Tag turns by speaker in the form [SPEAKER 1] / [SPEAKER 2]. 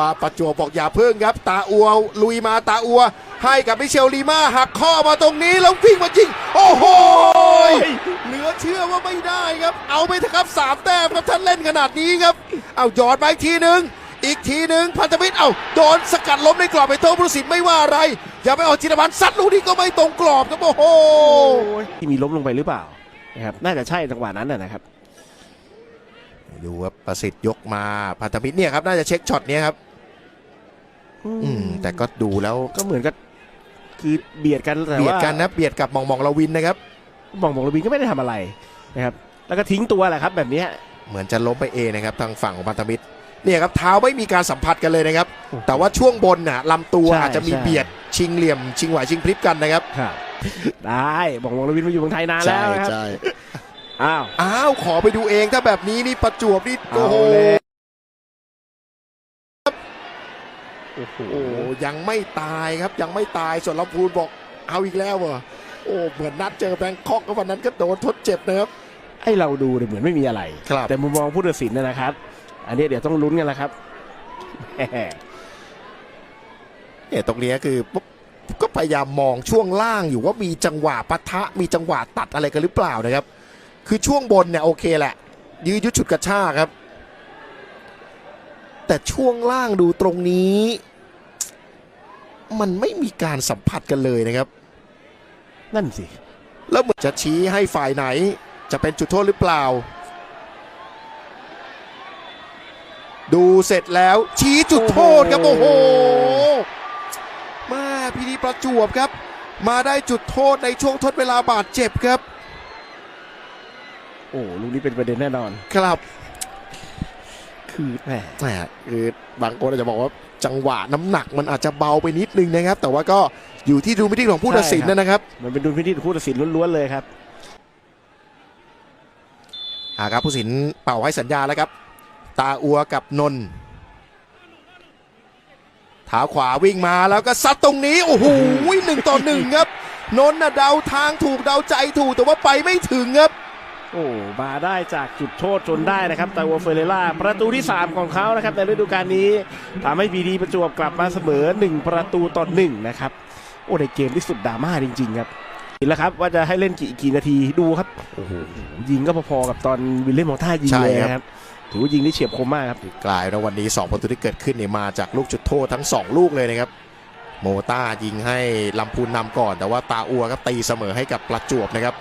[SPEAKER 1] ว่าประจวบบอกอย่าพึ่งครับ ตาอัวลุยมาตาอัว ให้กับมิเชลลีมาหักข้อมาตรงนี้แล้ววิ่งมายิง โอ้โหเหลือเชื่อว่าไม่ได้ครับ เอาไปเถอะครับสามแต้มครับท่านเล่นขนาดนี้ครับ เอาหยอดมาอีกทีหนึ่งอีกทีหนึ่งพันธมิตรเอาโดนสกัดล้มในกรอบไปโต้บุรุษิตไม่ว่าอะไร อย่าไปเอาจิรพันธ์ซัดลูกนี้ก็ไม่ตรงกรอบครับโอ้โห
[SPEAKER 2] ที่มีล้มลงไปหรือเปล่านะครับน่าจะใช่จังหวะนั้นนะนะครับ
[SPEAKER 1] ดูครับประสิทธิ์ยกมาพันธมิตรเนี่ยครับน่าจะเช็คช็อตเนี้ยครับ อืมแต่ก็ดูแล้ว
[SPEAKER 2] ก็เหมือนกับคือเบียดกันแต่
[SPEAKER 1] เบียด
[SPEAKER 2] ว่า
[SPEAKER 1] กันนะเบียดกับมองมองลาวินนะครับ
[SPEAKER 2] มองบอกลวินก็ไม่ได้ทำอะไรนะครับแล้วก็ทิ้งตัวแหละครับแบบเนี้ย
[SPEAKER 1] เหมือนจะล้มไปเองนะครับทางฝั่งของพันธมิตรเนี่ยครับเท้าไม่มีการสัมผัสกันเลยนะครับ แต่ว่าช่วงบนน่ะลำตัว
[SPEAKER 2] ใช่
[SPEAKER 1] อาจจะมี
[SPEAKER 2] ใช่
[SPEAKER 1] เบียดชิงเหลี่ยม ชิงไหวชิงพริบกันนะครับ
[SPEAKER 2] ครับได้บอกบอกลวินมาอยู่เมืองไทยนานแล้วนะครับอ้าว
[SPEAKER 1] อ้าวขอไปดูเองถ้าแบบนี้นี่ประจวบนี่โอ้
[SPEAKER 2] เอา
[SPEAKER 1] โห
[SPEAKER 2] เลย โอ้โห
[SPEAKER 1] โอ้ยังไม่ตายครับยังไม่ตายส่วนลำพูนบอกเอาอีกแล้วเหรอโอ้เหมือนนัดเจอแบงคอกก็วันนั้นก็โดนทดเจ็บนะครับ
[SPEAKER 2] ไอเราดูเนี่ยเหมือนไม่มีอะไร
[SPEAKER 1] ครับ
[SPEAKER 2] แต่มุมมองผู้ตัดสินเนยนะครับ อันนี้เดี๋ยวต้องลุ้นกันแล้วครับแหม
[SPEAKER 1] เนี่ยตรงเนี้ยคือปุ๊บก็พยายามมองช่วงล่างอยู่ว่ามีจังหวะปะทะมีจังหวะตัดอะไรกันหรือเปล่านะครับ คือช่วงบนเนี่ยโอเคแหละ ยื้อยุดฉุดกระชากครับ แต่ช่วงล่างดูตรงนี้ มันไม่มีการสัมผัสกันเลยนะครับ
[SPEAKER 2] นั่นสิ
[SPEAKER 1] แล้วเหมือนจะชี้ให้ฝ่ายไหน จะเป็นจุดโทษหรือเปล่า ดูเสร็จแล้วชี้จุดโทษครับ
[SPEAKER 2] โอ้
[SPEAKER 1] โอ้
[SPEAKER 2] โห
[SPEAKER 1] โหมาพีดีประจวบครับ มาได้จุดโทษในช่วงทดเวลาบาดเจ็บครับ
[SPEAKER 2] โอ้ลูกนี้เป็นประเด็นแน่นอน
[SPEAKER 1] ครับ
[SPEAKER 2] คือแหม
[SPEAKER 1] แหมคือบางคนอาจจะบอกว่าจังหวะน้ำหนักมันอาจจะเบาไปนิดนึงนะครับ แต่ว่าก็อยู่ที่ดูมิติของผู้ตัดสินนะครับ
[SPEAKER 2] มันเป็นดุลพินิจของผู้ตัดสินล้วนๆเลยครับ
[SPEAKER 1] อ่าครับผู้สินเป่าให้สัญญาแล้วครับ ตาอัวกับนนท์เท้าขวาวิ่งมาแล้วก็ซัดตรงนี้ โอ้โหหนึ่งต่อหนึ่งครับ นนท์น่ะเดาทางถูกเดาใจถูกแต่ว่าไปไม่ถึงครับ
[SPEAKER 2] โอ้มาได้จากจุดโทษจนได้นะครับตาวัวเฟเรล่าประตูที่ 3 ของเขานะครับในฤดูกาลนี้ทำให้บีดีประจวบกลับมาเสมอ 1 ประตูต่อ1นะครับโอ้ในเกมที่สุดดราม่าจริงๆครับเห็นแล้วครับว่าจะให้เล่นกี่กี่นาทีดูครับโอ้โหยิงก็พอๆกับตอนวิลเลียมมองท่ายิง
[SPEAKER 1] ใช่
[SPEAKER 2] เลย
[SPEAKER 1] ครับ
[SPEAKER 2] นะครับถือว่ายิงได้เฉียบคมมากครับ
[SPEAKER 1] กลายนะวันนี้ 2 ประตูที่เกิดขึ้นเนี่ยมาจากลูกจุดโทษทั้ง 2 ลูกเลยนะครับโมต้ายิงให้ลำพูนนำก่อน แต่ว่าตาอัวก็ตีเสมอให้กับประจวบนะครับ